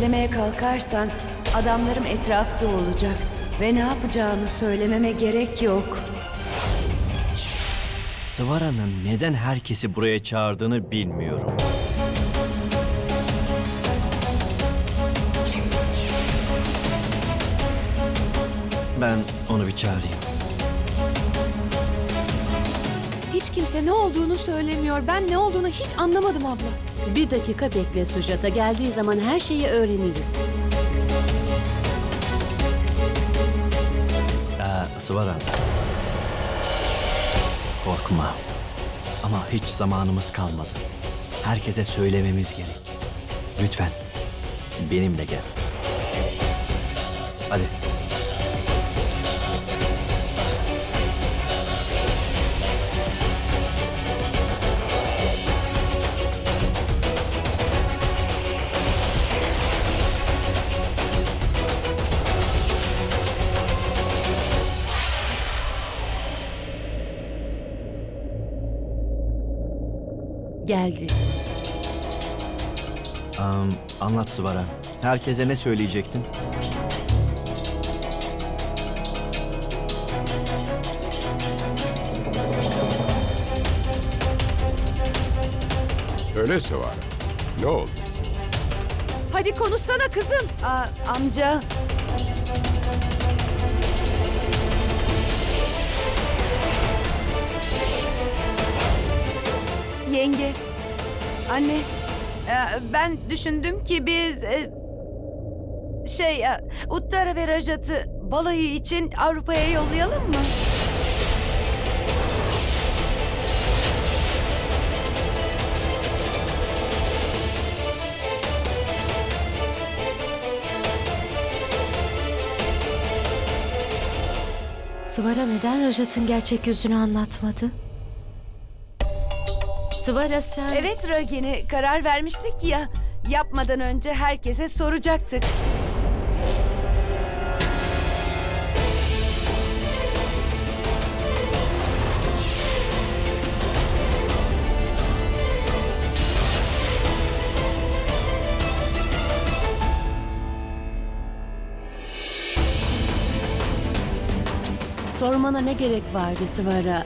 söylemeye kalkarsan adamlarım etrafta olacak ve ne yapacağımı söylememe gerek yok. Sıvara'nın neden herkesi buraya çağırdığını bilmiyorum. Ben onu bir çağırayım. Hiç kimse ne olduğunu söylemiyor. Ben ne olduğunu hiç anlamadım abla. Bir dakika bekle Sujata. Geldiği zaman her şeyi öğreniriz. Ee, Sıvara. Korkma. Ama hiç zamanımız kalmadı. Herkese söylememiz gerek. Lütfen benimle gel. Geldi. Am, anlat Sıvara. Herkese ne söyleyecektin? Öyleyse var. Ne oldu? Hadi konuşsana kızım. Aa, amca. Yenge. Anne. e, Ben düşündüm ki biz e, şey e, Uttara ve Rajat'ı balayı için Avrupa'ya yollayalım mı? Sıvara neden Rajat'ın gerçek yüzünü anlatmadı? Sıvara sen... Evet Ragini karar vermiştik ya. Yapmadan önce herkese soracaktık. Sormana ne gerek vardı Sıvara?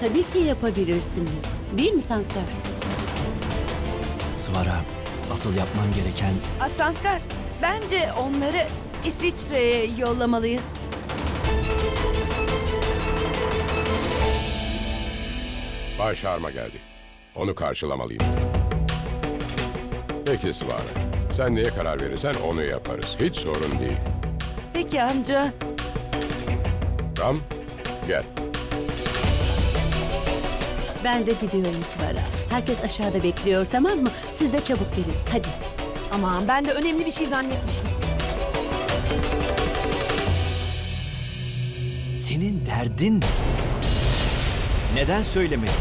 Tabii ki yapabilirsiniz. Değil mi Sanskar? Sıvara, asıl yapman gereken Aa, Sanskar, bence onları İsviçre'ye yollamalıyız. Bay Şarma geldi. Onu karşılamalıyım. Peki Svara. Sen neye karar verirsen onu yaparız. Hiç sorun değil. Peki amca. Ram, gel. Ben de gidiyorum Sıvara. Herkes aşağıda bekliyor tamam mı? Siz de çabuk gelin. Hadi. Aman ben de önemli bir şey zannetmiştim. senin derdin ne? Neden söylemedin?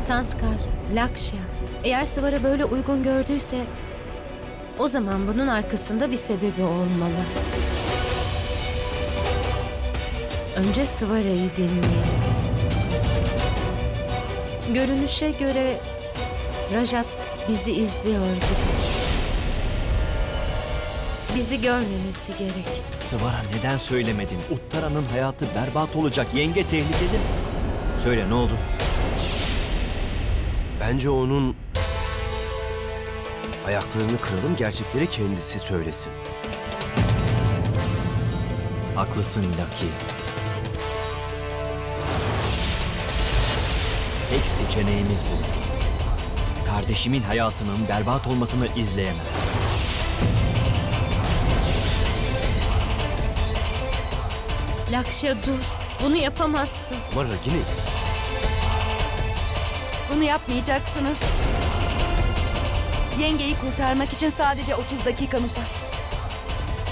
Sanskar, Lakşya. Eğer Sıvara böyle uygun gördüyse... O zaman bunun arkasında bir sebebi olmalı. Önce Sıvara'yı dinleyelim. Görünüşe göre Rajat bizi izliyor gibi. Bizi görmemesi gerek. Sıvara neden söylemedin? Uttara'nın hayatı berbat olacak. Yenge tehlikeli. Söyle ne oldu? Bence onun ayaklarını kıralım, gerçekleri kendisi söylesin. Haklısın Lucky. Tek seçeneğimiz bu. Kardeşimin hayatının berbat olmasını izleyemem. Lakşya dur. Bunu yapamazsın. Ama Ragini, Bunu yapmayacaksınız. Yengeyi kurtarmak için sadece 30 dakikamız var.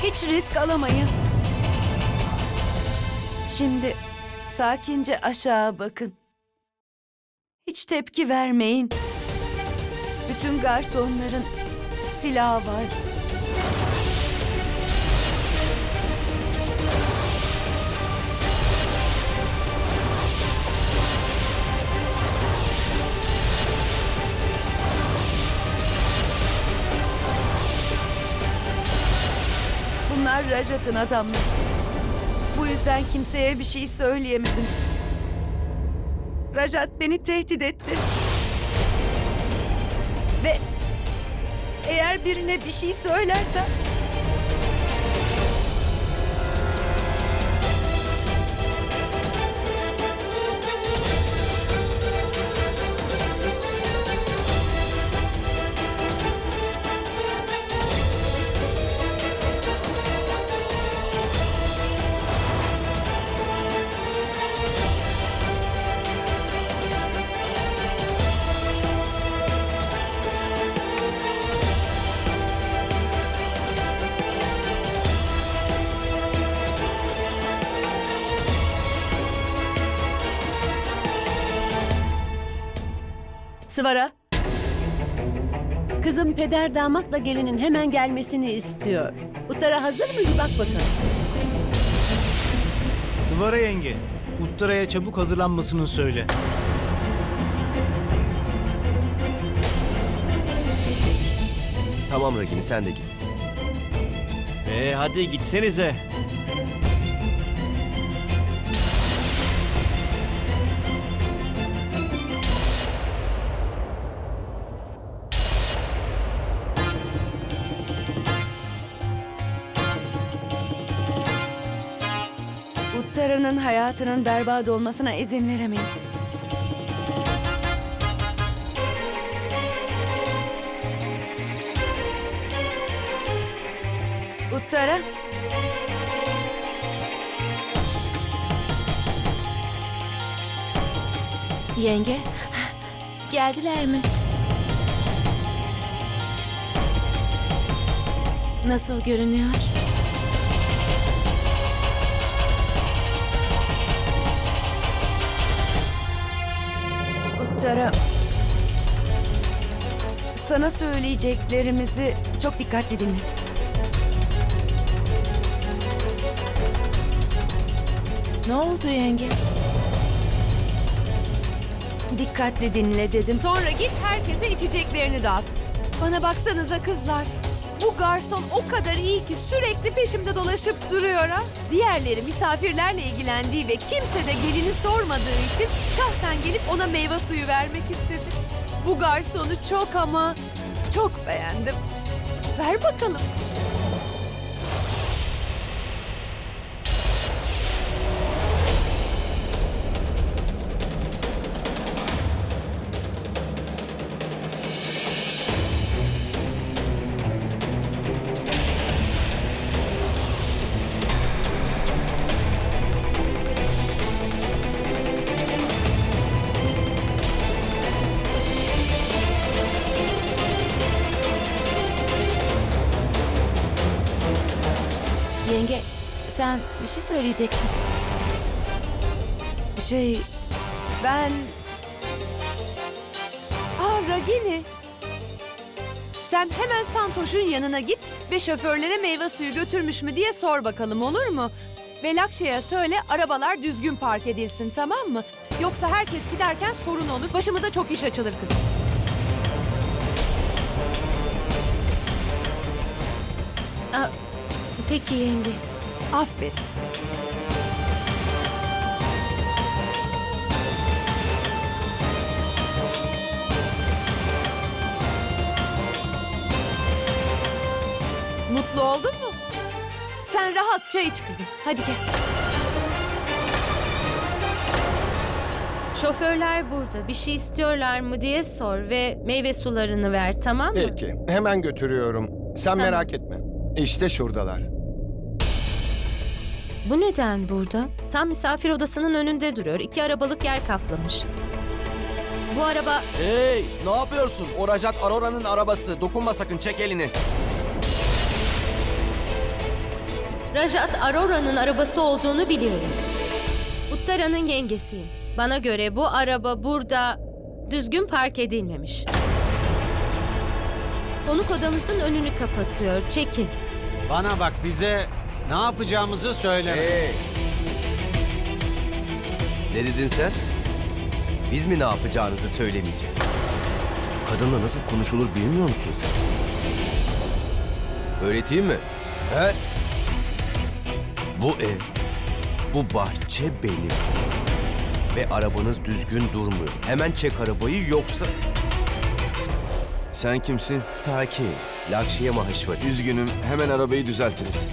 Hiç risk alamayız. Şimdi sakince aşağı bakın. Hiç tepki vermeyin. Bütün garsonların silahı var. Rajat'ın adamları. Bu yüzden kimseye bir şey söyleyemedim. Rajat beni tehdit etti. Ve eğer birine bir şey söylerse Sıvara. Kızım peder damatla gelinin hemen gelmesini istiyor. Uttara hazır mı? Bir bak bakalım. Sıvara yenge, Uttara'ya çabuk hazırlanmasını söyle. Tamam Ragini sen de git. E hadi gitsenize. Uttara'nın hayatının berbat olmasına izin veremeyiz. Uttara, Yenge, geldiler mi? Nasıl görünüyor? Uttara. Sana söyleyeceklerimizi çok dikkatli dinle. Ne oldu yenge? Dikkatli dinle dedim. Sonra git herkese içeceklerini dağıt. Bana baksanıza kızlar. Bu garson o kadar iyi ki sürekli peşimde dolaşıp duruyor ha. Diğerleri misafirlerle ilgilendiği ve kimse de gelini sormadığı için şahsen gelip ona meyve suyu vermek istedi. Bu garsonu çok ama çok beğendim. Ver bakalım. Yenge, sen bir şey söyleyecektin. Şey, ben Aa Ragini. Sen hemen Santoş'un yanına git ve şoförlere meyve suyu götürmüş mü diye sor bakalım olur mu? Ve Lakşa'ya söyle arabalar düzgün park edilsin tamam mı? Yoksa herkes giderken sorun olur. Başımıza çok iş açılır kızım. Peki yenge. Aferin. Mutlu oldun mu? Sen rahatça iç kızım. Hadi gel. Şoförler burada. Bir şey istiyorlar mı diye sor ve meyve sularını ver tamam mı? Peki, hemen götürüyorum. Sen Tamam. merak etme. İşte şuradalar. Bu neden burada? Tam misafir odasının önünde duruyor. İki arabalık yer kaplamış. Bu araba Hey ne yapıyorsun? O Rajat Arora'nın arabası. Dokunma sakın çek elini. Rajat Arora'nın arabası olduğunu biliyorum. Uttara'nın yengesiyim. Bana göre bu araba burada düzgün park edilmemiş. Konuk odamızın önünü kapatıyor. Çekin. Bana bak bize ne yapacağımızı söyleme. Hey! Ne dedin sen? Biz mi ne yapacağınızı söylemeyeceğiz? Kadınla nasıl konuşulur bilmiyor musun sen? Öğreteyim mi? He? Bu ev, bu bahçe benim. Ve arabanız düzgün durmuyor. Hemen çek arabayı yoksa... Sen kimsin? Sakin. Lakşiye Maheshwari. Üzgünüm. Hemen arabayı düzeltiriz.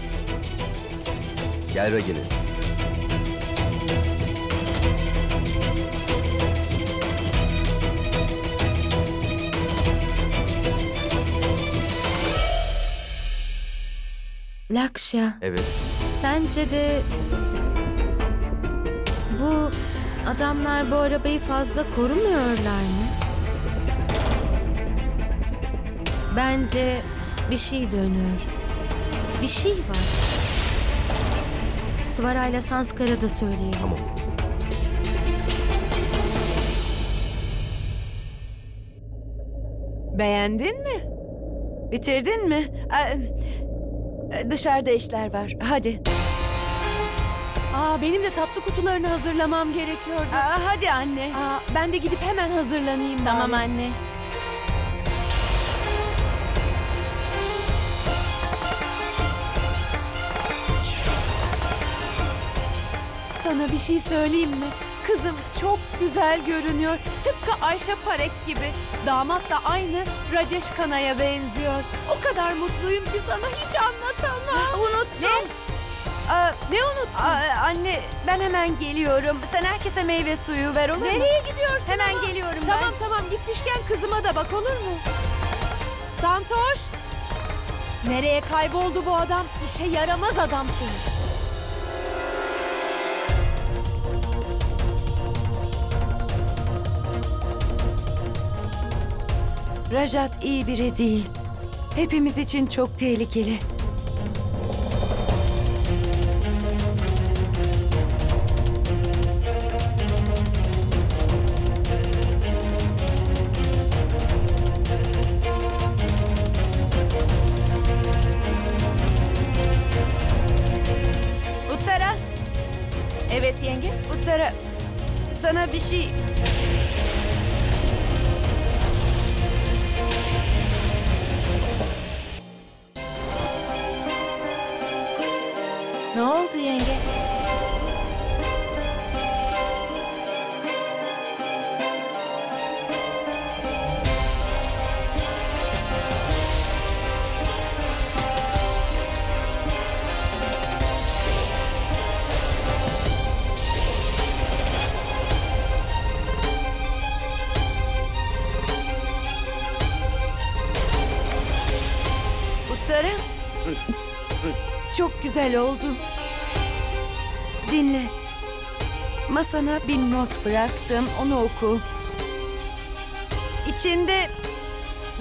Gel Ragini. Lakşya, Evet. sence de bu adamlar bu arabayı fazla korumuyorlar mı? Bence bir şey dönüyor. Bir şey var. Svara ile Sanskara da söyleyelim. Tamam. Beğendin mi? Bitirdin mi? Aa, Dışarıda işler var. Hadi. Aa, benim de tatlı kutularını hazırlamam gerekiyordu. Aa, hadi anne. Aa, ben de gidip hemen hazırlanayım Tamam bari. anne. Sana bir şey söyleyeyim mi? Kızım çok güzel görünüyor. Tıpkı Ayşe Parek gibi. Damat da aynı Rajesh Kana'ya benziyor. O kadar mutluyum ki sana hiç anlatamam. Unuttum. Aa, Ne unuttun? aa, anne ben hemen geliyorum. Sen herkese meyve suyu ver olur mu? Nereye gidiyorsun Hemen ama? geliyorum ben. Tamam tamam gitmişken kızıma da bak olur mu? Santoş! Nereye kayboldu bu adam? İşe yaramaz adam seni. Rajat iyi biri değil. Hepimiz için çok tehlikeli. Güzel oldu. Dinle. Masana bir not bıraktım. Onu oku. İçinde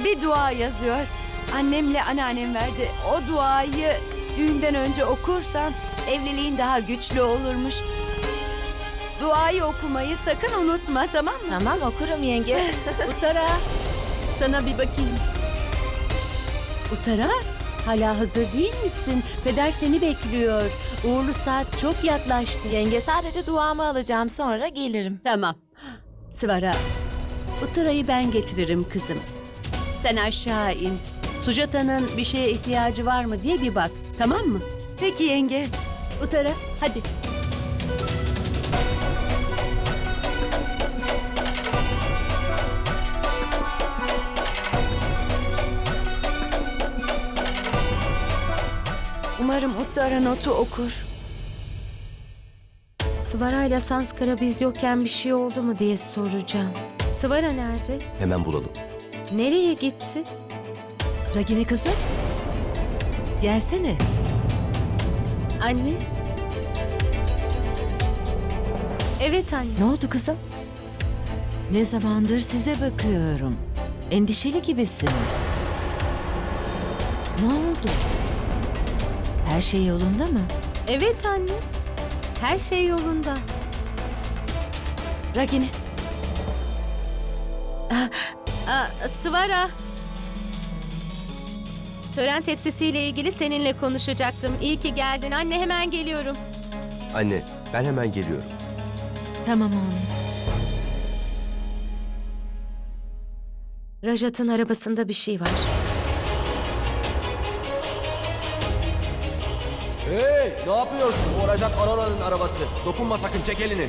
bir dua yazıyor. Annemle anneannem verdi. O duayı düğünden önce okursan evliliğin daha güçlü olurmuş. Duayı okumayı sakın unutma tamam mı? Tamam okurum yenge. Uttara, sana bir bakayım. Uttara, hala hazır değil misin? Peder seni bekliyor. Uğurlu saat çok yaklaştı. yenge sadece duamı alacağım sonra gelirim. Tamam. Svara, Uttara'yı ben getiririm kızım. Sen aşağı in. Sujata'nın bir şeye ihtiyacı var mı diye bir bak. Tamam mı? Peki yenge. Uttara, hadi. Umarım Uttara notu okur. Svara ile Sanskara biz yokken bir şey oldu mu diye soracağım. Svara nerede? Hemen bulalım. Nereye gitti? Ragini kızım. Gelsene. Anne? Evet anne. Ne oldu kızım? Ne zamandır size bakıyorum. Endişeli gibisiniz. Ne oldu? Her şey yolunda mı? Evet anne. Her şey yolunda. Ragini. Aa, Svara. Tören tepsisiyle ilgili seninle konuşacaktım. İyi ki geldin. Anne hemen geliyorum. Anne, ben hemen geliyorum. Tamam oğlum. Rajat'ın arabasında bir şey var. Ne yapıyorsun? O Rajat Arora'nın arabası. Dokunma sakın çek elini.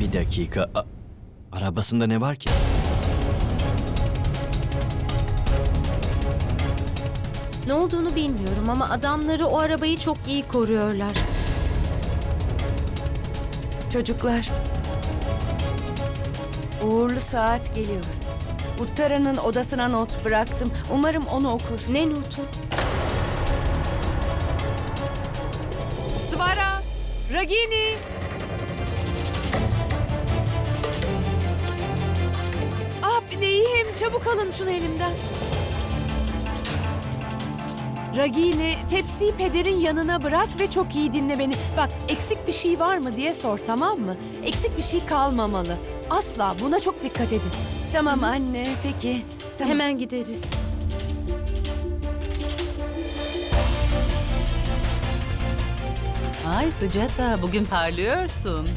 Bir dakika. A- arabasında ne var ki? Ne olduğunu bilmiyorum ama adamları o arabayı çok iyi koruyorlar. Çocuklar. Uğurlu saat geliyor. Uttara'nın odasına not bıraktım. Umarım onu okur. Ne notu? Svara, Ragini. Ah bileğim, çabuk alın şunu elimden. Ragini, tepsiyi pederin yanına bırak ve çok iyi dinle beni. Bak, eksik bir şey var mı diye sor, tamam mı? Eksik bir şey kalmamalı. Asla, buna çok dikkat edin. Tamam anne, peki. Tamam. Hemen gideriz. Ay Sucata bugün parlıyorsun.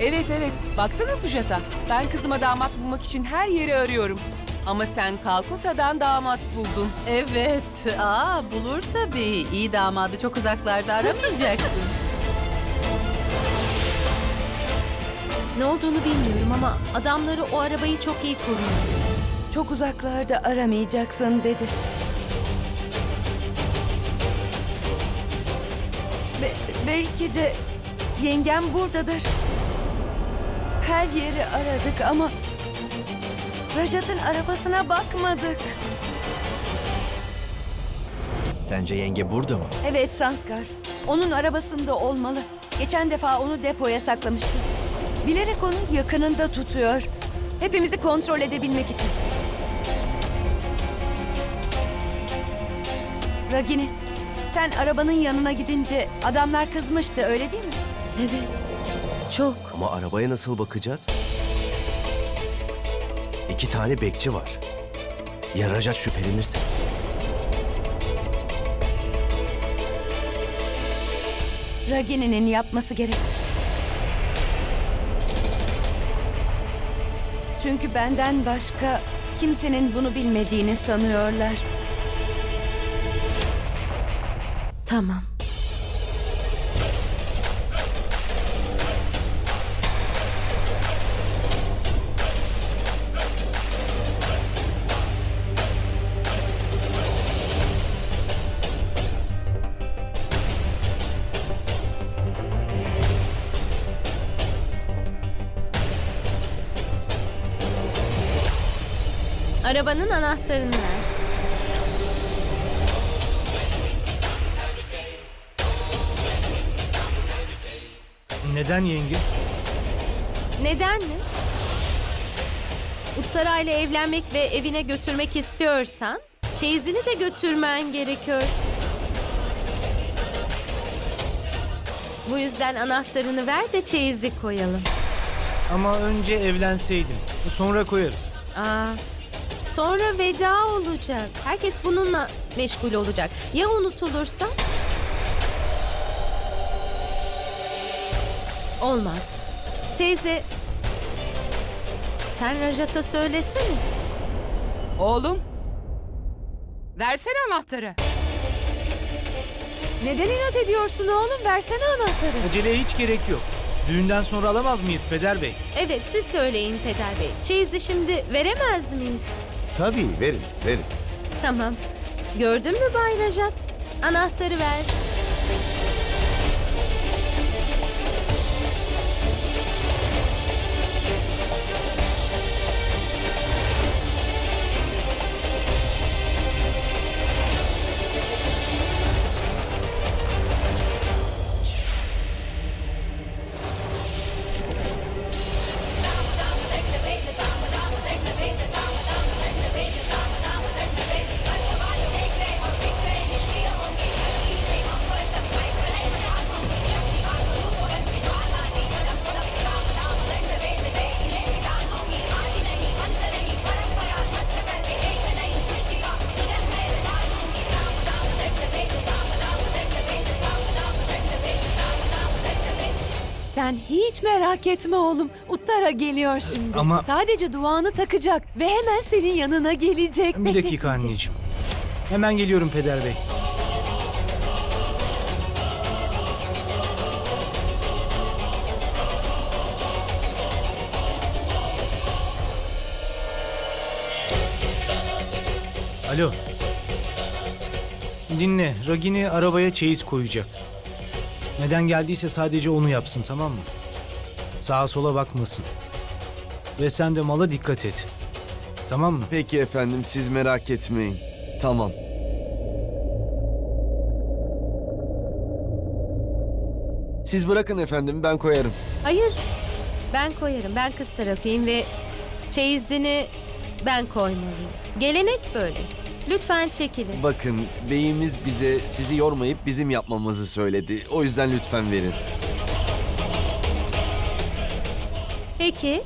Evet evet. Baksana Sujata. Ben kızıma damat bulmak için her yeri arıyorum. Ama sen Kalkuta'dan damat buldun. Evet. Aa bulur tabii. İyi damadı çok uzaklarda aramayacaksın. Ne olduğunu bilmiyorum ama adamları o arabayı çok iyi koruyor. Çok uzaklarda aramayacaksın dedi. Be- belki de yengem buradadır. Her yeri aradık ama Rajat'ın arabasına bakmadık. Sence yenge burada mı? Evet Sanskar. Onun arabasında olmalı. Geçen defa onu depoya saklamıştı. Bilerek onun yakınında tutuyor. Hepimizi kontrol edebilmek için. Ragini, sen arabanın yanına gidince adamlar kızmıştı öyle değil mi? Evet. Çok. Ama arabaya nasıl bakacağız? İki tane bekçi var. Ya Rajat şüphelenirse? Ragini'nin yapması gerek. Çünkü benden başka kimsenin bunu bilmediğini sanıyorlar. Tamam. Arabanın anahtarını ver. Neden yenge? Neden mi? Uttara ile evlenmek ve evine götürmek istiyorsan çeyizini de götürmen gerekiyor. Bu yüzden anahtarını ver de çeyizi koyalım. Ama önce evlenseydim. Sonra koyarız. Aa, sonra veda olacak. Herkes bununla meşgul olacak. Ya unutulursa? Olmaz. Teyze, sen Rajat'a söylesene. Oğlum. Versene anahtarı. Neden inat ediyorsun oğlum? Versene anahtarı. Aceleye hiç gerek yok. Düğünden sonra alamaz mıyız Peder Bey? Evet, siz söyleyin Peder Bey. Çeyizi şimdi veremez miyiz? Tabii verin, verin. Tamam. Gördün mü Bay Rajat? Anahtarı ver. Sen hiç merak etme oğlum. Uttara geliyor şimdi. Ama- Sadece duanı takacak ve hemen senin yanına gelecek. Bir dakika anneciğim. Hemen geliyorum peder bey. Alo. Dinle, Ragini arabaya çeyiz koyacak. Neden geldiyse sadece onu yapsın tamam mı? Sağa sola bakmasın. Ve sen de mala dikkat et. Tamam mı? Peki efendim siz merak etmeyin. Tamam. Siz bırakın efendim ben koyarım. Hayır, ben koyarım. Ben kız tarafıyım ve çeyizini ben koymalıyım. Gelenek böyle. Lütfen çekilin. Bakın beyimiz bize sizi yormayıp bizim yapmamızı söyledi. O yüzden lütfen verin. Peki.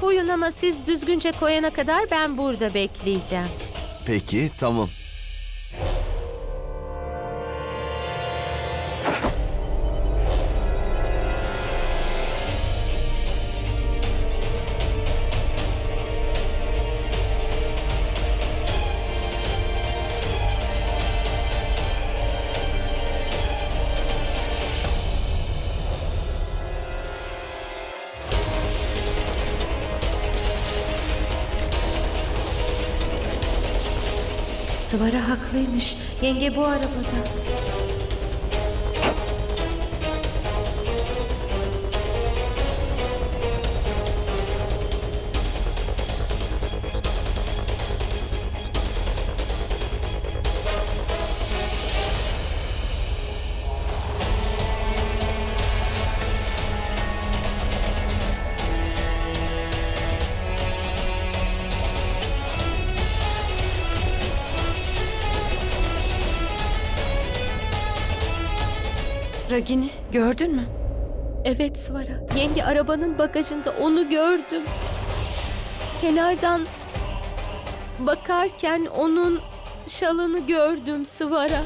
Koyun ama siz düzgünce koyana kadar ben burada bekleyeceğim. Peki tamam. Sıvara haklıymış. Yenge bu arabada. Ragini gördün mü? Evet Sıvara. Yenge arabanın bagajında onu gördüm. Kenardan bakarken onun şalını gördüm Sıvara.